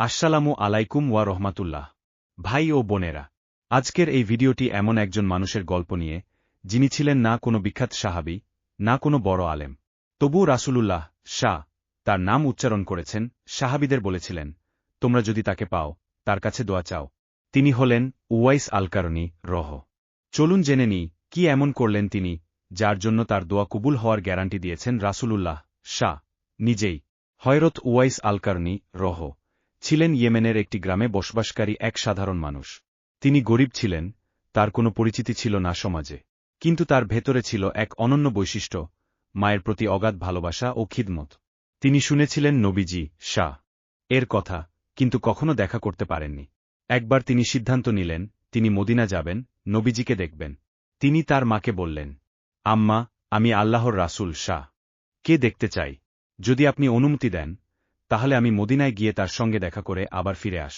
আসসালামু আলাইকুম ওয়া রহমাতুল্লাহ। ভাই ও বোনেরা, আজকের এই ভিডিওটি এমন একজন মানুষের গল্প নিয়ে, যিনি ছিলেন না কোনো বিখ্যাত সাহাবি, না কোনো বড় আলেম। তবু রাসূলুল্লাহ, শাহ, তার নাম উচ্চারণ করেছেন, সাহাবিদের বলেছিলেন, তোমরা যদি তাকে পাও, তার কাছে দোয়া চাও। তিনি হলেন উওয়াইস আলকারণী রহ। চলুন জেনে নিই, কি এমন করলেন তিনি, যার জন্য তার দোয়া কবুল হওয়ার গ্যারান্টি দিয়েছেন রাসূলুল্লাহ, শাহ, নিজেই। হয়রত উওয়াইস আলকারণী রহ। ছিলেন ইয়েমেনের একটি গ্রামে বসবাসকারী এক সাধারণ মানুষ। তিনি গরিব ছিলেন, তার কোনো পরিচিতি ছিল না সমাজে। কিন্তু তার ভেতরে ছিল এক অনন্য বৈশিষ্ট্য, মায়ের প্রতি অগাধ ভালোবাসা ও খিদমত। তিনি শুনেছিলেন নবীজি, শাহ। এর কথা, কিন্তু কখনো দেখা করতে পারেননি। একবার তিনি সিদ্ধান্ত নিলেন, তিনি মদিনা যাবেন, নবীজিকে দেখবেন। তিনি তার মাকে বললেন, আম্মা, আমি আল্লাহর রাসূল, শাহ। কে দেখতে চাই? যদি আপনি অনুমতি দেন তাহলে আমি মদিনায় গিয়ে তার সঙ্গে দেখা করে আবার ফিরে আস।